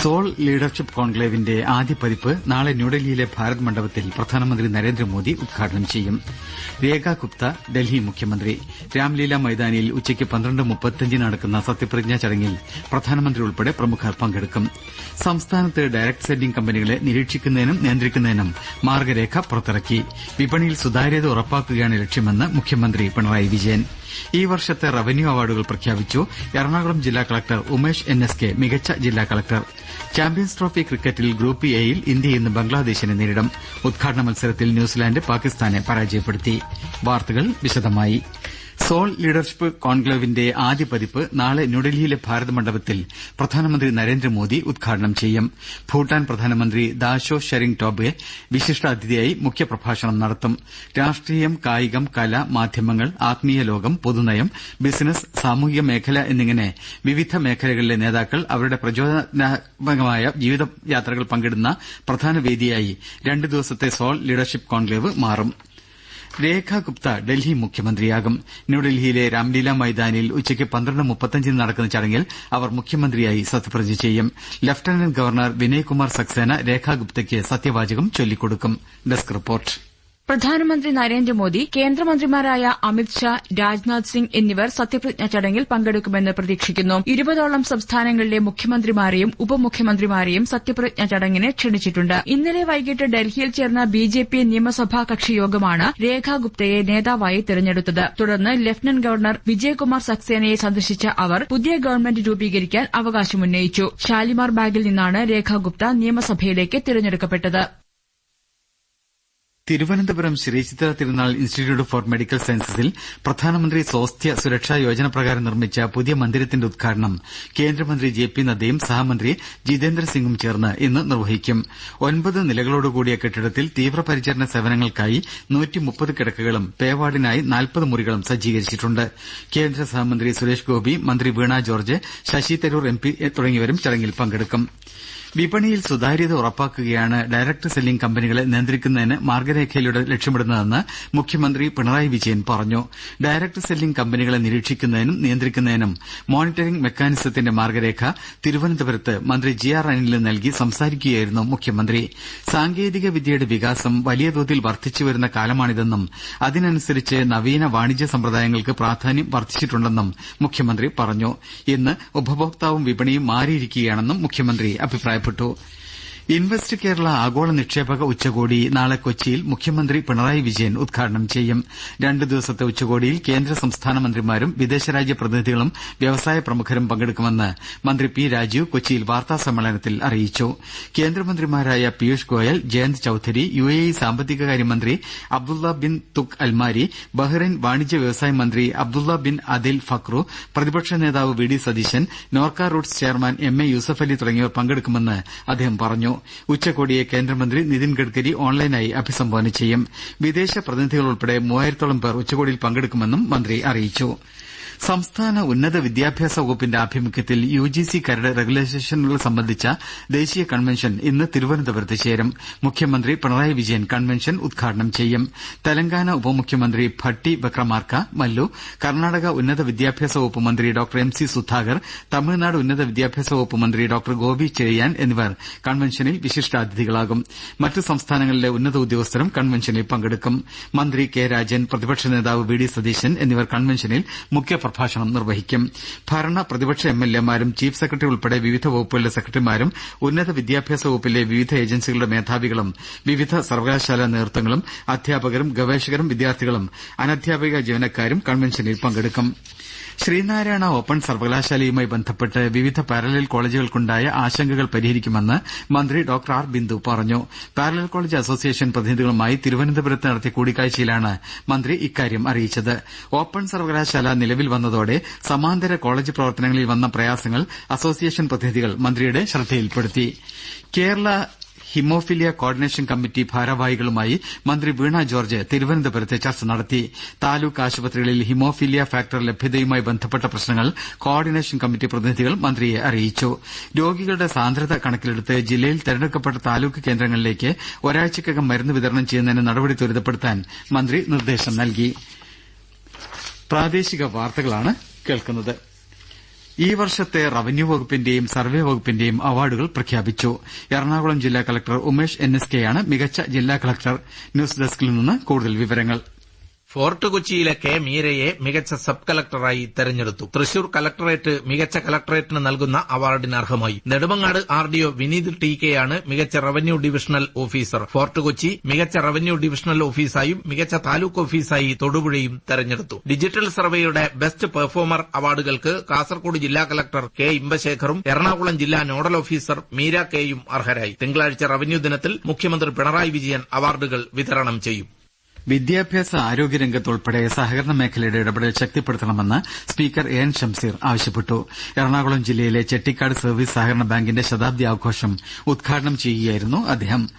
Soul leadership കോൺക്ലേവിന്റെ ആദ്യ പതിപ്പ് നാളെ ന്യൂഡൽഹിയിലെ ഭാരത് മണ്ഡപത്തിൽ പ്രധാനമന്ത്രി നരേന്ദ്രമോദി ഉദ്ഘാടനം ചെയ്യും. രേഖ ഗുപ്ത ഡൽഹി മുഖ്യമന്ത്രി. രാംലീല മൈതാനിയിൽ ഉച്ചയ്ക്ക് പന്ത്രണ്ട് മുപ്പത്തിയഞ്ചിന് നടക്കുന്ന സത്യപ്രതിജ്ഞാ ചടങ്ങിൽ പ്രധാനമന്ത്രി ഉൾപ്പെടെ പ്രമുഖർ പങ്കെടുക്കും. സംസ്ഥാനത്ത് ഡയറക്ട് സെല്ലിംഗ് കമ്പനികളെ നിരീക്ഷിക്കുന്നതിനും നിയന്ത്രിക്കുന്നതിനും മാർഗരേഖ പുറത്തിറക്കി. വിപണിയിൽ സുതാര്യത ഉറപ്പാക്കുകയാണ് ലക്ഷ്യമെന്ന് മുഖ്യമന്ത്രി പിണറായി വിജയൻ. ഈ വർഷത്തെ റവന്യൂ അവാർഡുകൾ പ്രഖ്യാപിച്ചു എറണാകുളം ജില്ലാ collector Umesh N S K മികച്ച ജില്ലാ കളക്ടർ. ചാമ്പ്യൻസ് ട്രോഫി ക്രിക്കറ്റിൽ ഗ്രൂപ്പ് എയിൽ ഇന്ത്യ ഇന്ന് ബംഗ്ലാദേശിനെ നേരിടും. ഉദ്ഘാടന മത്സരത്തിൽ ന്യൂസിലാന്റ് പാകിസ്ഥാനെ പരാജയപ്പെടുത്തി. വാർത്തകൾ വിശദമായി. സോൾ ലീഡർഷിപ്പ് കോൺക്ലേവിന്റെ ആദ്യ പതിപ്പ് നാളെ ന്യൂഡൽഹിയിലെ ഭാരത് മണ്ഡപത്തിൽ പ്രധാനമന്ത്രി നരേന്ദ്രമോദി ഉദ്ഘാടനം ചെയ്യും. ഭൂട്ടാൻ പ്രധാനമന്ത്രി ദാഷോ ഷെറിംഗ് ടോബ്ഗെ വിശിഷ്ടാതിഥിയായി മുഖ്യപ്രഭാഷണം നടത്തും. രാഷ്ട്രീയം കായികം കല മാധ്യമങ്ങൾ ആത്മീയ ലോകം പൊതുനയം ബിസിനസ് സാമൂഹിക മേഖല എന്നിങ്ങനെ വിവിധ മേഖലകളിലെ നേതാക്കൾ അവരുടെ പ്രചോദനാത്മകമായ ജീവിതയാത്രകൾ പങ്കിടുന്ന പ്രധാന വേദിയായി രണ്ടു ദിവസത്തെ സോൾ ലീഡർഷിപ്പ് കോൺക്ലേവ് മാറും. രേഖ ഗുപ്ത ഡൽഹി മുഖ്യമന്ത്രിയാകും. ന്യൂഡൽഹിയിലെ രാംലീല മൈതാനിയിൽ ഉച്ചയ്ക്ക് പന്ത്രണ്ട് മുപ്പത്തഞ്ചിന് നടക്കുന്ന ചടങ്ങിൽ അവർ മുഖ്യമന്ത്രിയായി സത്യപ്രതിജ്ഞ ചെയ്യും. ലഫ്റ്റനന്റ് ഗവർണർ വിനയ്കുമാർ സക്സേന രേഖാ ഗുപ്തയ്ക്ക് സത്യവാചകം ചൊല്ലിക്കൊടുക്കും. പ്രധാനമന്ത്രി നരേന്ദ്രമോദി കേന്ദ്രമന്ത്രിമാരായ അമിത്ഷാ രാജ്നാഥ് സിംഗ് എന്നിവർ സത്യപ്രതിജ്ഞാ ചടങ്ങിൽ പങ്കെടുക്കുമെന്ന് പ്രതീക്ഷിക്കുന്നു. ഇരുപതോളം സംസ്ഥാനങ്ങളിലെ മുഖ്യമന്ത്രിമാരെയും ഉപമുഖ്യമന്ത്രിമാരെയും സത്യപ്രതിജ്ഞാ ചടങ്ങിന് ക്ഷണിച്ചിട്ടുണ്ട്. ഇന്നലെ വൈകിട്ട് ഡൽഹിയിൽ ചേർന്ന ബിജെപി നിയമസഭാ കക്ഷിയോഗമാണ് രേഖ ഗുപ്തയെ നേതാവായി തെരഞ്ഞെടുത്തത്. തുടർന്ന് ലഫ്റ്റനന്റ് ഗവർണർ വിജയകുമാർ സക്സേനയെ സന്ദർശിച്ച അവർ പുതിയ ഗവൺമെന്റ് രൂപീകരിക്കാൻ അവകാശമുന്നയിച്ചു. ഷാലിമാർ ബാഗിൽ നിന്നാണ് രേഖ ഗുപ്ത നിയമസഭയിലേക്ക് തിരഞ്ഞെടുക്കപ്പെട്ടത്. തിരുവനന്തപുരം ശ്രീചിത്ര തിരുനാൾ ഇൻസ്റ്റിറ്റ്യൂട്ട് ഫോർ മെഡിക്കൽ സയൻസസിൽ പ്രധാനമന്ത്രി സ്വാസ്ഥ്യ സുരക്ഷാ യോജന പ്രകാരം നിർമ്മിച്ച പുതിയ മന്ദിരത്തിന്റെ ഉദ്ഘാടനം കേന്ദ്രമന്ത്രി ജെ പി നദ്ദയും സഹമന്ത്രി ജിതേന്ദ്രസിംഗും ചേർന്ന് ഇന്ന് നിർവഹിക്കും. ഒൻപത് നിലകളോടുകൂടിയ കെട്ടിടത്തിൽ തീവ്രപരിചരണ സേവനങ്ങൾക്കായി കിടക്കകളും പേവാർഡിനായി മുറികളും സജ്ജീകരിച്ചിട്ടുണ്ട്. കേന്ദ്ര സഹമന്ത്രി സുരേഷ് ഗോപി മന്ത്രി വീണ ജോർജ് ശശി തരൂർ എം പി തുടങ്ങിയവരും ചടങ്ങിൽ പങ്കെടുക്കും. വിപണിയിൽ സുതാര്യത ഉറപ്പാക്കുകയാണ് ഡയറക്ട് സെല്ലിംഗ് കമ്പനികളെ നിയന്ത്രിക്കുന്നതിന് മാർഗരേഖയിലൂടെ ലക്ഷ്യമിടുന്നതെന്ന് മുഖ്യമന്ത്രി പിണറായി വിജയൻ പറഞ്ഞു. ഡയറക്ട് സെല്ലിംഗ് കമ്പനികളെ നിരീക്ഷിക്കുന്നതിനും നിയന്ത്രിക്കുന്നതിനും മോണിറ്ററിംഗ് മെക്കാനിസത്തിന്റെ മാർഗരേഖ തിരുവനന്തപുരത്ത് മന്ത്രി ജി ആർ അനിലിന് നൽകി സംസാരിക്കുകയായിരുന്നു മുഖ്യമന്ത്രി. സാങ്കേതിക വിദ്യയുടെ വികാസം വലിയ തോതിൽ വർദ്ധിച്ചുവരുന്ന കാലമാണിതെന്നും അതിനനുസരിച്ച് നവീന വാണിജ്യ സമ്പ്രദായങ്ങൾക്ക് പ്രാധാന്യം വർദ്ധിച്ചിട്ടുണ്ടെന്നും മുഖ്യമന്ത്രി പറഞ്ഞു. ഇന്ന് ഉപഭോക്താവും വിപണിയും മാറിയിരിക്കുകയാണെന്നും മുഖ്യമന്ത്രി അഭിപ്രായപ്പെട്ടു. capital ഇൻവെസ്റ്റ് കേരള ആഗോള നിക്ഷേപക ഉച്ചകോടി നാളെ കൊച്ചിയിൽ മുഖ്യമന്ത്രി പിണറായി വിജയൻ ഉദ്ഘാടനം ചെയ്യും. രണ്ടു ദിവസത്തെ ഉച്ചകോടിയിൽ കേന്ദ്ര സംസ്ഥാന മന്ത്രിമാരും വിദേശരാജ്യ പ്രതിനിധികളും വ്യവസായ പ്രമുഖരും പങ്കെടുക്കുമെന്ന് മന്ത്രി പി രാജീവ് കൊച്ചിയിൽ വാർത്താസമ്മേളനത്തിൽ അറിയിച്ചു. കേന്ദ്രമന്ത്രിമാരായ Piyush Goyal Jayant Chaudhary U A E സാമ്പത്തികകാര്യമന്ത്രി Abdullah bin Touq Al Marri Bahrain വാണിജ്യ വ്യവസായ മന്ത്രി അബ്ദുള്ള ബിൻ അദിൽ ഫക്രു പ്രതിപക്ഷ നേതാവ് V D Satheesan Norka roots chairman M A Yusuffali തുടങ്ങിയവർ പങ്കെടുക്കുമെന്ന് അദ്ദേഹം പറഞ്ഞു. ഉച്ചകോടിയെ കേന്ദ്രമന്ത്രി നിതിൻ ഗഡ്കരി ഓൺലൈനായി അഭിസംബോധന ചെയ്യും. വിദേശ പ്രതിനിധികൾ ഉൾപ്പെടെ മൂവായിരത്തോളം പേർ ഉച്ചകോടിയിൽ പങ്കെടുക്കുമെന്നും മന്ത്രി അറിയിച്ചു. സംസ്ഥാന ഉന്നത വിദ്യാഭ്യാസ വകുപ്പിന്റെ ആഭിമുഖ്യത്തിൽ യു ജി സി കരട് റെഗുലേഷനുകൾ സംബന്ധിച്ച ദേശീയ കൺവെൻഷൻ ഇന്ന് തിരുവനന്തപുരത്ത് ചേരും. മുഖ്യമന്ത്രി പിണറായി വിജയൻ കൺവെൻഷൻ ഉദ്ഘാടനം ചെയ്യും. തെലങ്കാന ഉപമുഖ്യമന്ത്രി ഭട്ടി ബക്രമാർക്ക മല്ലു കർണാടക ഉന്നത വിദ്യാഭ്യാസ വകുപ്പ് മന്ത്രി doctor M C Sudhakar Tamil Nadu ഉന്നത വിദ്യാഭ്യാസ വകുപ്പ് മന്ത്രി ഡോക്ടർ ഗോപി ചെഴിയാൻ എന്നിവർ കൺവെൻഷനിൽ വിശിഷ്ടാതിഥികളാകും. മറ്റ് സംസ്ഥാനങ്ങളിലെ ഉന്നത ഉദ്യോഗസ്ഥരും കൺവെൻഷനിൽ പങ്കെടുക്കും. മന്ത്രി കെ രാജൻ പ്രതിപക്ഷ നേതാവ് വി ഡി സതീശൻ എന്നിവർ കൺവെൻഷനിൽ മുഖ്യ പ്രഭാഷണം നിർവഹിക്കും. ഭരണ പ്രതിപക്ഷ എം എൽ എമാരും ചീഫ് സെക്രട്ടറി ഉൾപ്പെടെ വിവിധ വകുപ്പുകളിലെ സെക്രട്ടറിമാരും ഉന്നത വിദ്യാഭ്യാസ വകുപ്പിലെ വിവിധ ഏജൻസികളുടെ മേധാവികളും വിവിധ സർവകലാശാലാ നേതൃത്വങ്ങളും അധ്യാപകരും ഗവേഷകരും വിദ്യാർത്ഥികളും അനധ്യാപിക ജീവനക്കാരും കൺവെൻഷനിൽ പങ്കെടുക്കും. ശ്രീനാരായണ ഓപ്പൺ സർവകലാശാലയുമായി ബന്ധപ്പെട്ട് വിവിധ പാരലൽ കോളേജുകൾക്കുണ്ടായ ആശങ്കകൾ പരിഹരിക്കുമെന്ന് മന്ത്രി ഡോക്ടർ ആർ. ബിന്ദു പറഞ്ഞു. പാരലൽ കോളേജ് അസോസിയേഷൻ പ്രതിനിധികളുമായി തിരുവനന്തപുരത്ത് നടത്തിയ കൂടിക്കാഴ്ചയിലാണ് മന്ത്രി ഇക്കാര്യം അറിയിച്ചത്. ഓപ്പൺ സർവകലാശാല നിലവിൽ വന്നതോടെ സമാന്തര കോളേജ് പ്രവർത്തനങ്ങളിൽ വന്ന പ്രയാസങ്ങൾ അസോസിയേഷൻ പ്രതിനിധികൾ മന്ത്രിയുടെ ശ്രദ്ധയിൽപ്പെടുത്തി. കേരള ഹിമോഫിലിയ കോർഡിനേഷൻ കമ്മിറ്റി ഭാരവാഹികളുമായി മന്ത്രി വീണ ജോർജ് തിരുവനന്തപുരത്ത് ചർച്ച നടത്തി. താലൂക്ക് ആശുപത്രികളിൽ ഹിമോഫിലിയ ഫാക്ടർ ലഭ്യതയുമായി ബന്ധപ്പെട്ട പ്രശ്നങ്ങൾ കോർഡിനേഷൻ കമ്മിറ്റി പ്രതിനിധികൾ മന്ത്രിയെ അറിയിച്ചു. രോഗികളുടെ സാന്ദ്രത കണക്കിലെടുത്ത് ജില്ലയിൽ തെരഞ്ഞെടുക്കപ്പെട്ട താലൂക്ക് കേന്ദ്രങ്ങളിലേക്ക് ഒരാഴ്ചക്കകം മരുന്ന് വിതരണം ചെയ്യുന്നതിന് നടപടി ത്വരിതപ്പെടുത്താൻ മന്ത്രി നിർദ്ദേശം നൽകി. കേൾക്കുന്നത്. ഈ വർഷത്തെ റവന്യൂ വകുപ്പിന്റെയും സർവേ വകുപ്പിന്റെയും അവാർഡുകൾ പ്രഖ്യാപിച്ചു. എറണാകുളം ജില്ലാ കലക്ടർ ഉമേഷ് എൻ എസ് കെയാണ് മികച്ച ജില്ലാ കലക്ടർ ന്യൂസ് ഡെസ്കിൽ നിന്ന് കൂടുതൽ വിവരങ്ങൾ. ഫോർട്ട് കൊച്ചിയിലെ കെ മീരയെ മികച്ച സബ് കളക്ടറായി തെരഞ്ഞെടുത്തു. തൃശൂർ കളക്ടറേറ്റ് മികച്ച കളക്ടറേറ്റിന് നൽകുന്ന അവാർഡിന് അർഹമായി. Nedumangad R D O Vineeth T കെയാണ് മികച്ച revenue divisional officer. Fort Kochi മികച്ച റവന്യൂ ഡിവിഷണൽ ഓഫീസായും മികച്ച താലൂക്ക് ഓഫീസായി തൊടുപുഴയും തെരഞ്ഞെടുത്തു. ഡിജിറ്റൽ സർവേയുടെ ബെസ്റ്റ് പെർഫോമർ അവാർഡുകൾക്ക് കാസർകോട് ജില്ലാ കളക്ടർ കെ ഇമ്പശേഖറും എറണാകുളം ജില്ലാ നോഡൽ ഓഫീസർ മീര കെയും അർഹരായി. തിങ്കളാഴ്ച റവന്യൂ ദിനത്തിൽ മുഖ്യമന്ത്രി പിണറായി വിജയൻ അവാർഡുകൾ വിതരണം ചെയ്യും. വിദ്യാഭ്യാസ ആരോഗ്യരംഗത്ത് ഉൾപ്പെടെ സഹകരണ മേഖലയുടെ ഇടപെടൽ ശക്തിപ്പെടുത്തണമെന്ന് സ്പീക്കർ എ എൻ ഷംസീർ ആവശ്യപ്പെട്ടു. എറണാകുളം ജില്ലയിലെ ചെട്ടിക്കാട് സർവീസ് സഹകരണ ബാങ്കിന്റെ ശതാബ്ദി ആഘോഷം ഉദ്ഘാടനം ചെയ്യുകയായിരുന്നു അദ്ദേഹം.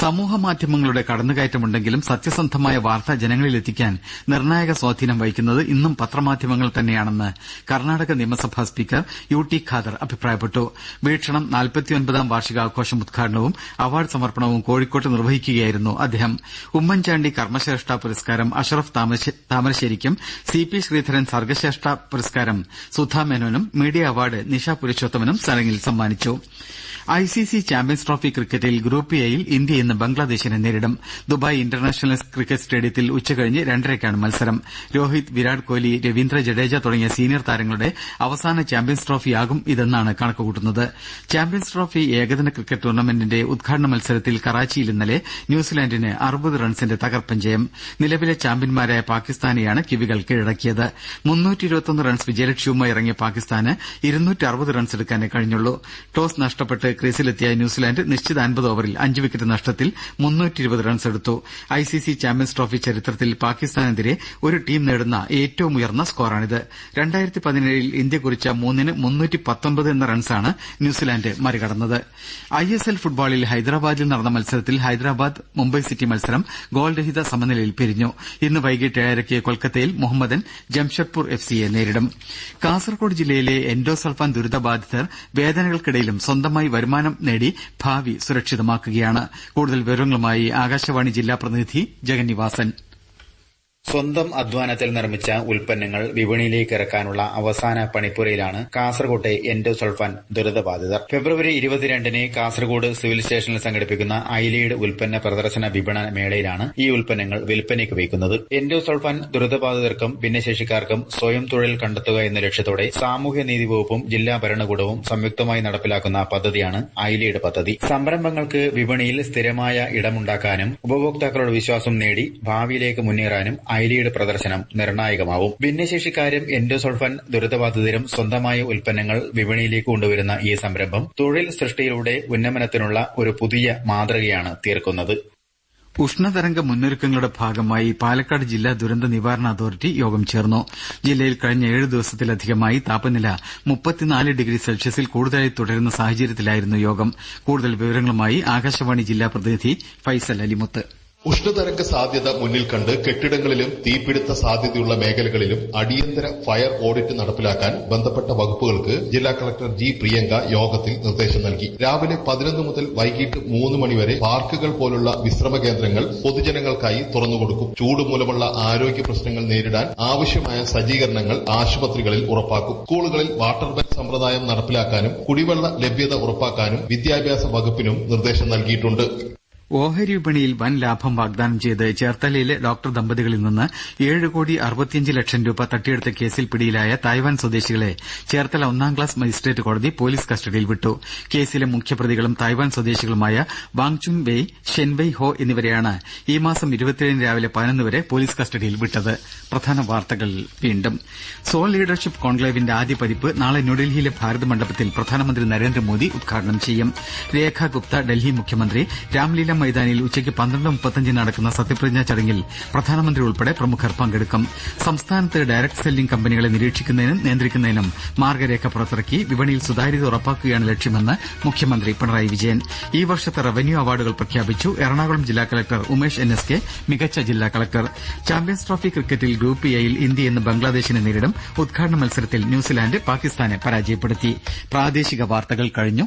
സമൂഹ സമൂഹമാധ്യമങ്ങളുടെ കടന്നുകയറ്റമുണ്ടെങ്കിലും സത്യസന്ധമായ വാർത്ത ജനങ്ങളിലെത്തിക്കാൻ നിർണായക സ്വാധീനം വഹിക്കുന്നത് ഇന്നും പത്രമാധ്യമങ്ങൾ തന്നെയാണെന്ന് കർണാടക നിയമസഭാ സ്പീക്കർ യു ടി ഖാദർ അഭിപ്രായപ്പെട്ടു. വീക്ഷണം നാൽപ്പത്തിയൊൻപതാം വാർഷികാഘോഷം ഉദ്ഘാടനവും അവാർഡ് സമർപ്പണവും കോഴിക്കോട്ട് നിർവഹിക്കുകയായിരുന്നു അദ്ദേഹം. ഉമ്മൻചാണ്ടി കർമ്മശ്രേഷ്ഠ പുരസ്കാരം അഷറഫ് താമരശ്ശേരിക്കും സി പി ശ്രീധരൻ സർഗശ്രേഷ്ഠ പുരസ്കാരം സുധാ മേനോനും മീഡിയ അവാർഡ് നിഷ പുരുഷോത്തമനും ചടങ്ങിൽ സമ്മാനിച്ചു. I C C champions trophy ക്രിക്കറ്റിൽ ഗ്രൂപ്പ് എയിൽ ഇന്ത്യ ഇന്ന് ബംഗ്ലാദേശിനെ നേരിടും. ദുബായ് ഇന്റർനാഷണൽ ക്രിക്കറ്റ് സ്റ്റേഡിയത്തിൽ ഉച്ചകഴിഞ്ഞ് രണ്ടരയ്ക്കാണ് മത്സരം. രോഹിത് വിരാട് കോഹ്ലി രവീന്ദ്ര ജഡേജ തുടങ്ങിയ സീനിയർ താരങ്ങളുടെ അവസാന ചാമ്പ്യൻസ് ട്രോഫിയാകും ഇതെന്നാണ് കണക്കുകൂട്ടുന്നത്. ചാമ്പ്യൻസ് ട്രോഫി ഏകദിന ക്രിക്കറ്റ് ടൂർണമെന്റിന്റെ ഉദ്ഘാടന മത്സരത്തിൽ കറാച്ചിയിൽ ഇന്നലെ ന്യൂസിലാന്റിന് അറുപത് റൺസിന്റെ തകർപ്പൻ ജയം. നിലവിലെ ചാമ്പ്യൻമാരായ പാകിസ്ഥാനെയാണ് കിവികൾ കീഴടക്കിയത്. റൺസ് വിജയലക്ഷ്യവുമായി ഇറങ്ങിയ പാകിസ്ഥാന് റൺസ് എടുക്കാനേ കഴിഞ്ഞുള്ളൂ. ടോസ് നഷ്ടപ്പെട്ട് ക്രീസിലെത്തിയ ന്യൂസിലാന്റ് നിശ്ചിത അൻപത് ഓവറിൽ അഞ്ച് വിക്കറ്റ് നഷ്ടത്തിൽ റൺസ് എടുത്തു. I C C champions trophy ചരിത്രത്തിൽ പാകിസ്ഥാനെതിരെ ഒരു ടീം നേടുന്ന ഏറ്റവും ഉയർന്ന സ്കോറാണിത്. ഇന്ത്യ കുറിച്ച മൂന്നിന് എന്ന റൺസാണ് ന്യൂസിലാന്റ് മറികടന്നത്. ഐ എസ് എൽ ഫുട്ബോളിൽ ഹൈദരാബാദിൽ നടന്ന മത്സരത്തിൽ ഹൈദരാബാദ് മുംബൈ സിറ്റി മത്സരം ഗോൾരഹിത സമനിലയിൽ പിരിഞ്ഞു. ഇന്ന് വൈകിട്ട് ഏഴരയ്ക്ക് കൊൽക്കത്തയിൽ മുഹമ്മദൻ ജംഷഡ്പൂർ എഫ് സിയെ നേരിടും. കാസർകോട് ജില്ലയിലെ എൻഡോസൾഫാൻ ദുരിതബാധിതർ വേദനകൾക്കിടയിലും സ്വന്തമായി വരുമാനം നേടി ഭാവി സുരക്ഷിതമാക്കുകയാണ്. കൂടുതൽ വിവരങ്ങളുമായി ആകാശവാണി ജില്ലാ പ്രതിനിധി ജഗന്നിവാസൻ. സ്വന്തം അധ്വാനത്തിൽ നിർമ്മിച്ച ഉൽപ്പന്നങ്ങൾ വിപണിയിലേക്ക് ഇറക്കാനുള്ള അവസാന പണിപ്പുരയിലാണ് കാസർകോട്ടെ എൻഡോസൾഫാൻ ദുരിതബാധിതർ. ഫെബ്രുവരി ഇരുപത്തിരണ്ടിന് കാസർകോട് സിവിൽ സ്റ്റേഷനിൽ സംഘടിപ്പിക്കുന്ന ഐലീഡ് ഉൽപ്പന്ന പ്രദർശന വിപണന മേളയിലാണ് ഈ ഉൽപ്പന്നങ്ങൾ വിൽപ്പനയ്ക്ക് വയ്ക്കുന്നത്. എൻഡോസൾഫാൻ ദുരിതബാധിതർക്കും ഭിന്നശേഷിക്കാർക്കും സ്വയം തൊഴിൽ കണ്ടെത്തുക എന്ന ലക്ഷ്യത്തോടെ സാമൂഹ്യനീതി വകുപ്പും ജില്ലാ ഭരണകൂടവും സംയുക്തമായി നടപ്പിലാക്കുന്ന പദ്ധതിയാണ് ഐലീഡ് പദ്ധതി. സംരംഭങ്ങൾക്ക് വിപണിയിൽ സ്ഥിരമായ ഇടമുണ്ടാക്കാനും ഉപഭോക്താക്കളുടെ വിശ്വാസം നേടി ഭാവിയിലേക്ക് മുന്നേറാനും ഐലിയുടെ പ്രദർശനം നിർണായകമാവും. ഭിന്നശേഷിക്കാരും എൻഡോസൾഫൻ ദുരിതബാധിതരും സ്വന്തമായ ഉൽപ്പന്നങ്ങൾ വിപണിയിലേക്ക് കൊണ്ടുവരുന്ന ഈ സംരംഭം തൊഴിൽ സൃഷ്ടിയിലൂടെ ഉന്നമനത്തിനുള്ള ഒരു പുതിയ മാതൃകയാണ് തീർക്കുന്നത്. ഉഷ്ണതരംഗ മുന്നൊരുക്കങ്ങളുടെ ഭാഗമായി പാലക്കാട് ജില്ലാ ദുരന്ത നിവാരണ അതോറിറ്റി യോഗം ചേർന്നു. ജില്ലയിൽ കഴിഞ്ഞ ഏഴ് ദിവസത്തിലധികമായി താപനില മുപ്പത്തിനാല് ഡിഗ്രി സെൽഷ്യസിൽ കൂടുതലായി തുടരുന്ന സാഹചര്യത്തിലായിരുന്നു യോഗം. കൂടുതൽ വിവരങ്ങളുമായി ആകാശവാണി ജില്ലാ പ്രതിനിധി ഫൈസൽ അലിമുത്ത്. ഉഷ്ണതരംഗ സാധ്യത മുന്നിൽ കണ്ട് കെട്ടിടങ്ങളിലും തീപിടുത്ത സാധ്യതയുള്ള മേഖലകളിലും അടിയന്തര ഫയർ ഓഡിറ്റ് നടപ്പിലാക്കാൻ ബന്ധപ്പെട്ട വകുപ്പുകൾക്ക് ജില്ലാ കളക്ടർ ജി പ്രിയങ്ക യോഗത്തിൽ നിർദ്ദേശം നൽകി. രാവിലെ പതിനൊന്ന് മുതൽ വൈകിട്ട് മൂന്ന് മണിവരെ പാർക്കുകൾ പോലുള്ള വിശ്രമ കേന്ദ്രങ്ങൾ പൊതുജനങ്ങൾക്കായി തുറന്നുകൊടുക്കും. ചൂട് മൂലമുള്ള ആരോഗ്യ പ്രശ്നങ്ങൾ നേരിടാൻ ആവശ്യമായ സജ്ജീകരണങ്ങൾ ആശുപത്രികളിൽ ഉറപ്പാക്കും. സ്കൂളുകളിൽ വാട്ടർ ബാങ്ക് സമ്പ്രദായം നടപ്പിലാക്കാനും കുടിവെള്ള ലഭ്യത ഉറപ്പാക്കാനും വിദ്യാഭ്യാസ വകുപ്പിനും നിർദ്ദേശം നൽകിയിട്ടുണ്ട്. ഓഹരി വിപണിയിൽ വൻ ലാഭം വാഗ്ദാനം ചെയ്ത് ചേർത്തലയിലെ ഡോക്ടർ ദമ്പതികളിൽ നിന്ന് ഏഴ് കോടി അറുപത്തിയഞ്ച് ലക്ഷം രൂപ തട്ടിയെടുത്ത കേസിൽ പിടിയിലായ തായ്വാൻ സ്വദേശികളെ ചേർത്തല ഒന്നാം ക്ലാസ് മജിസ്ട്രേറ്റ് കോടതി പോലീസ് കസ്റ്റഡിയിൽ വിട്ടു. കേസിലെ മുഖ്യപ്രതികളും തായ്വാൻ സ്വദേശികളുമായ വാങ്ചുങ് വെയ് ഷെൻവെയ് ഹോ എന്നിവരെയാണ് ഈ മാസം ഇരുപത്തിയേഴിന് രാവിലെ പതിനൊന്ന് വരെ പോലീസ് കസ്റ്റഡിയിൽ വിട്ടത്. പ്രധാന വാർത്തകൾ വീണ്ടും. സോൾ ലീഡർഷിപ്പ് കോൺക്ലേവിന്റെ ആദ്യ പതിപ്പ് നാളെ ന്യൂഡൽഹിയിലെ ഭാരത് മണ്ഡപത്തിൽ പ്രധാനമന്ത്രി നരേന്ദ്രമോദി ഉദ്ഘാടനം ചെയ്യും. രേഖ ഗുപ്ത ഡൽഹി മുഖ്യമന്ത്രി രാംലീല മൈതാനിയിൽ ഉച്ചയ്ക്ക് പന്ത്രണ്ട് മുപ്പത്തഞ്ചിന് നടക്കുന്ന സത്യപ്രതിജ്ഞാ ചടങ്ങിൽ പ്രധാനമന്ത്രി ഉൾപ്പെടെ പ്രമുഖർ പങ്കെടുക്കും. സംസ്ഥാനത്ത് ഡയറക്ട് സെല്ലിംഗ് കമ്പനികളെ നിരീക്ഷിക്കുന്നതിനും നിയന്ത്രിക്കുന്നതിനും മാർഗരേഖ പുറത്തിറക്കി വിപണിയിൽ സുതാര്യത ഉറപ്പാക്കുകയാണ് ലക്ഷ്യമെന്ന് മുഖ്യമന്ത്രി പിണറായി വിജയൻ. ഈ വർഷത്തെ റവന്യൂ അവാർഡുകൾ പ്രഖ്യാപിച്ചു എറണാകുളം ജില്ലാ collector Umesh N S K മികച്ച ജില്ലാ കളക്ടർ. ചാമ്പ്യൻസ് ട്രോഫി ക്രിക്കറ്റിൽ ഗ്രൂപ്പ് എയിൽ ഇന്ത്യ ഇന്ന് ബംഗ്ലാദേശിനെ നേരിടും. ഉദ്ഘാടന മത്സരത്തിൽ ന്യൂസിലാന്റ് പാകിസ്ഥാനെ പരാജയപ്പെടുത്തി. പ്രാദേശിക വാർത്തകൾ കഴിഞ്ഞു.